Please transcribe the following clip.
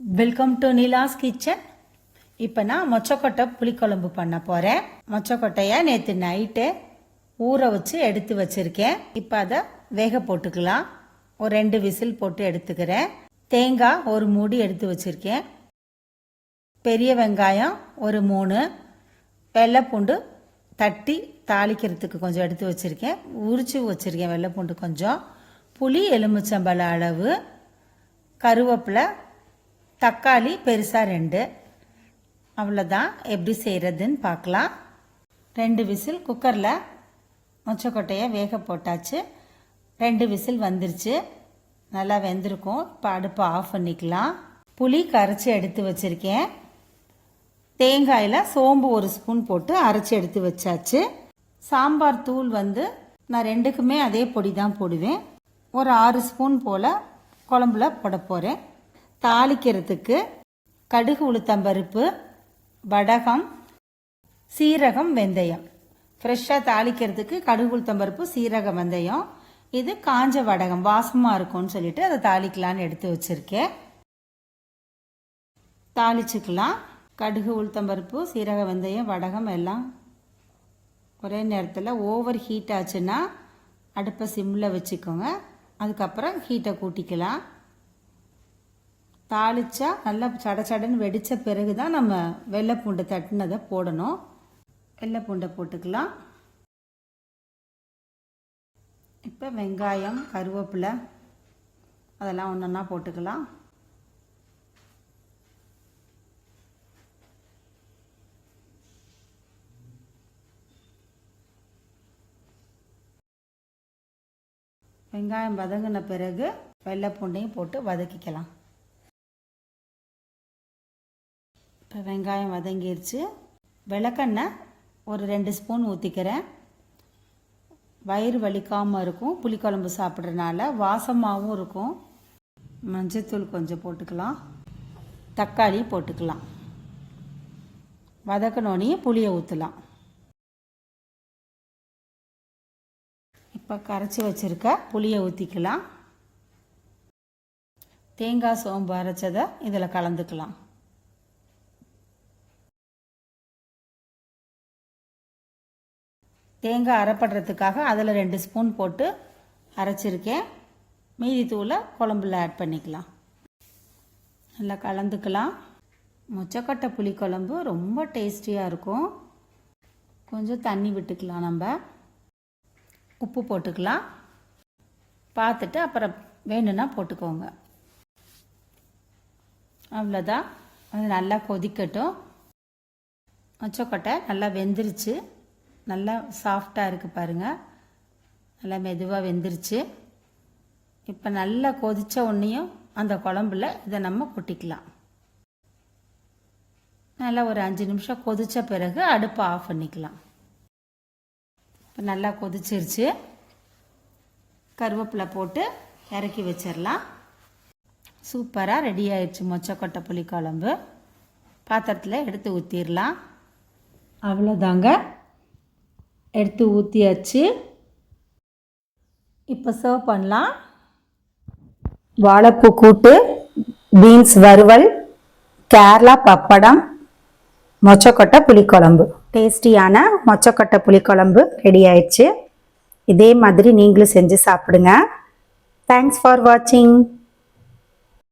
Welcome to Nila's kitchen இப்போ நான் மொச்சக்கொட்டை புளிக்குழம்பு பண்ண போகிறேன் மொச்சக்கொட்டையை நேற்று நைட்டு ஊற வச்சு எடுத்து வச்சுருக்கேன். இப்போ அதை வேக போட்டுக்கலாம். ஒரு ரெண்டு விசில் போட்டு எடுத்துக்கிறேன். தேங்காய் ஒரு மூடி எடுத்து வச்சுருக்கேன். பெரிய வெங்காயம் ஒரு மூணு. வெள்ளைப்பூண்டு தட்டி தாளிக்கிறதுக்கு கொஞ்சம் எடுத்து வச்சுருக்கேன். உரிச்சு வச்சுருக்கேன் வெள்ளைப்பூண்டு கொஞ்சம். புளி எலுமிச்சம்பழ அளவு. கருவேப்பிலை தக்காளி பெருசாக ரெண்டு. அவ்வளோதான் எப்படி செய்கிறதுன்னு பார்க்கலாம். ரெண்டு விசில் குக்கரில் மொச்சக்கொட்டையை வேக போட்டாச்சு. ரெண்டு விசில் வந்துருச்சு. நல்லா வெந்திருக்கும். இப்போ அடுப்பை ஆஃப் பண்ணிக்கலாம். புளி கரைச்சி எடுத்து வச்சுருக்கேன். தேங்காயில் சோம்பு ஒரு ஸ்பூன் போட்டு அரைச்சி எடுத்து வச்சாச்சு. சாம்பார் தூள் வந்து நான் ரெண்டுக்குமே அதே பொடி தான் போடுவேன். ஒரு ஆறு ஸ்பூன் போல் குழம்புல போட போகிறேன் தாளிக்கிறதுக்கு கடுகு உளுத்தம்பருப்பு வடகம் சீரகம் வெந்தயம். ஃப்ரெஷ்ஷாக தாளிக்கிறதுக்கு கடுகு உளுத்தம்பருப்பு சீரகம் வெந்தயம். இது காஞ்ச வடகம் வாசமாக இருக்கும்னு சொல்லிட்டு அதை தாளிக்கலான்னு எடுத்து வச்சுருக்கேன். தாளிச்சுக்கலாம். கடுகு உளுத்தம்பருப்பு சீரக வெந்தயம் வடகம் எல்லாம் ஒரே நேரத்தில் ஓவர் ஹீட் ஆச்சுன்னா அடுப்பை சிம்மில் வச்சுக்கோங்க. அதுக்கப்புறம் ஹீட்டை கூட்டிக்கலாம். தாளிச்சா நல்லா சட சடன்னு வெடித்த பிறகு தான் நம்ம வெள்ளைப்பூண்டை தட்டினதை போடணும். வெள்ளைப்பூண்டை போட்டுக்கலாம். இப்போ வெங்காயம் கருவேப்பிலை அதெல்லாம் ஒன்று ஒன்றா போட்டுக்கலாம். வெங்காயம் வதங்கின பிறகு வெள்ளைப்பூண்டையும் போட்டு வதக்கிக்கலாம். இப்போ வெங்காயம் வதங்கிருச்சு. விளக்கெண்ணெய் ஒரு ரெண்டு ஸ்பூன் ஊற்றிக்கிறேன் வயிறு வலிக்காமல் இருக்கும். புளிக்குழம்பு சாப்பிட்றதுனால வாசமாகவும் இருக்கும். மஞ்சத்தூள் கொஞ்சம் போட்டுக்கலாம். தக்காளி போட்டுக்கலாம். வதக்கணுன்னே புளியை ஊற்றலாம் இப்போ கரைச்சி வச்சுருக்க புளியை ஊற்றிக்கலாம் தேங்காய் சோம்பு அரைச்சதை இதில் கலந்துக்கலாம். தேங்காய் அரைப்படுறதுக்காக அதில் ரெண்டு ஸ்பூன் போட்டு அரைச்சிருக்கேன். மீதி தூளை குழம்புல ஆட் பண்ணிக்கலாம். நல்லா கலந்துக்கலாம். முச்சக்கட்டை புளி குழம்பு ரொம்ப டேஸ்டியாக இருக்கும். கொஞ்சம் தண்ணி விட்டுக்கலாம் நம்ம. உப்பு போட்டுக்கலாம். பார்த்துட்டு அப்புறம் வேணும்னா போட்டுக்கோங்க. அவ்வளோதான் அது நல்லா கொதிக்கட்டும். மொச்சக்கொட்டை நல்லா வெந்துருச்சு. நல்லா சாஃப்டாக இருக்குது பாருங்கள் நல்லா மெதுவாக வெந்துருச்சு. இப்போ நல்லா கொதித்த ஒன்றையும் அந்த குழம்புல இதை நம்ம கொட்டிக்கலாம். நல்லா ஒரு அஞ்சு நிமிஷம் கொதித்த பிறகு அடுப்பை ஆஃப் பண்ணிக்கலாம். இப்போ நல்லா கொதிச்சிருச்சு. கருவேப்பிலை போட்டு இறக்கி வச்சிடலாம். சூப்பராக ரெடி ஆயிடுச்சு மொச்சக்கொட்டை புளி குழம்பு. பாத்திரத்தில் எடுத்து ஊற்றிடலாம் அவ்வளோதாங்க எடுத்து ஊற்றியாச்சு இப்போ சர்வ் பண்ணலாம். வாழைப்பூ கூட்டு பீன்ஸ் வறுவல் கேரளா பப்படம் மொச்சக்கொட்டை புளிக்குழம்பு. டேஸ்டியான மொச்சக்கொட்டை புளிக்குழம்பு ரெடி ஆயிடுச்சு. இதே மாதிரி நீங்களும் செஞ்சு சாப்பிடுங்க. தேங்க்ஸ் ஃபார் வாட்சிங்